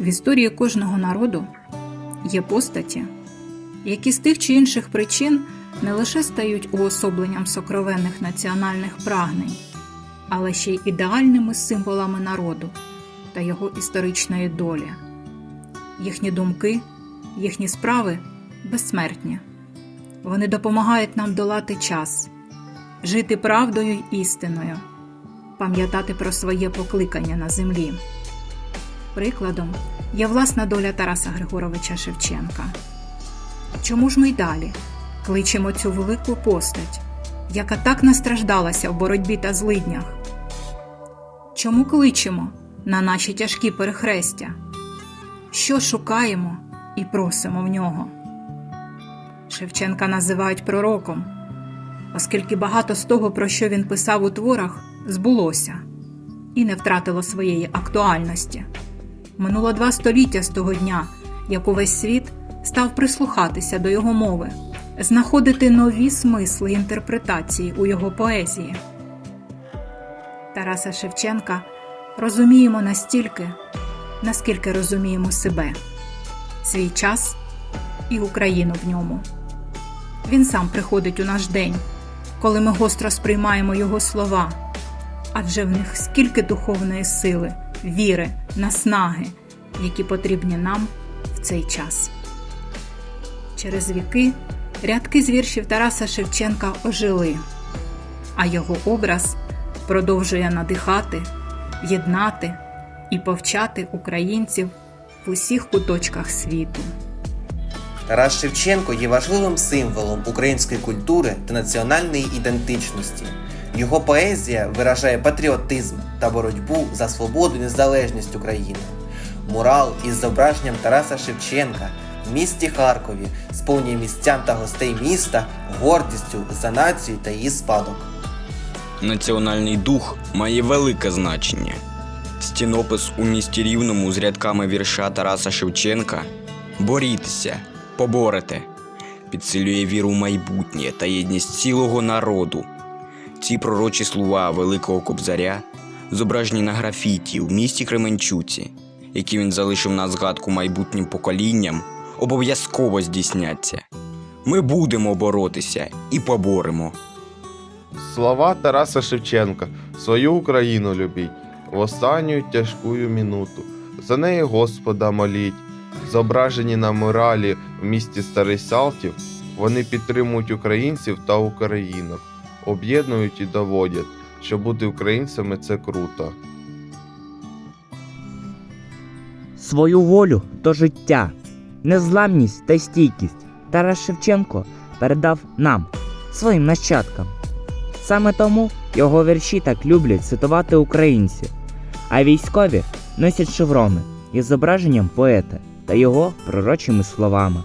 В історії кожного народу є постаті, які з тих чи інших причин не лише стають уособленням сокровенних національних прагнень, але ще й ідеальними символами народу та його історичної долі. Їхні думки, їхні справи безсмертні. Вони допомагають нам долати час, жити правдою й істиною, пам'ятати про своє покликання на землі. Прикладом є власна доля Тараса Григоровича Шевченка. Чому ж ми й далі кличемо цю велику постать, яка так настраждалася в боротьбі та злиднях? Чому кличемо на наші тяжкі перехрестя? Що шукаємо і просимо в нього? Шевченка називають пророком, оскільки багато з того, про що він писав у творах, збулося і не втратило своєї актуальності. Минуло два століття з того дня, як увесь світ став прислухатися до його мови, знаходити нові смисли інтерпретації у його поезії. Тараса Шевченка розуміємо настільки, наскільки розуміємо себе, свій час і Україну в ньому. Він сам приходить у наш день, коли ми гостро сприймаємо його слова, адже в них скільки духовної сили, віри, наснаги, які потрібні нам в цей час. Через віки рядки з віршів Тараса Шевченка ожили, а його образ продовжує надихати, єднати і повчати українців в усіх куточках світу. Тарас Шевченко є важливим символом української культури та національної ідентичності. Його поезія виражає патріотизм та боротьбу за свободу і незалежність України. Мурал із зображенням Тараса Шевченка в місті Харкові сповнює містян та гостей міста гордістю за націю та її спадок. Національний дух має велике значення. Стінопис у місті Рівному з рядками вірша Тараса Шевченка Борітеся, поборете підсилює віру в майбутнє та єдність цілого народу. Ці пророчі слова Великого Кобзаря зображені на графіті в місті Кременчуці, які він залишив на згадку майбутнім поколінням, обов'язково здійсняться. Ми будемо боротися і поборемо. Слова Тараса Шевченка свою Україну любіть в останню тяжкую минуту. За неї Господа моліть. Зображені на муралі в місті Старий Салтів, вони підтримують українців та українок, об'єднують і доводять, що бути українцями це круто. свою волю до життя, незламність та стійкість Тарас Шевченко передав нам, своїм нащадкам. Саме тому його вірші так люблять цитувати українці, а військові носять шеврони із зображенням поета та його пророчими словами.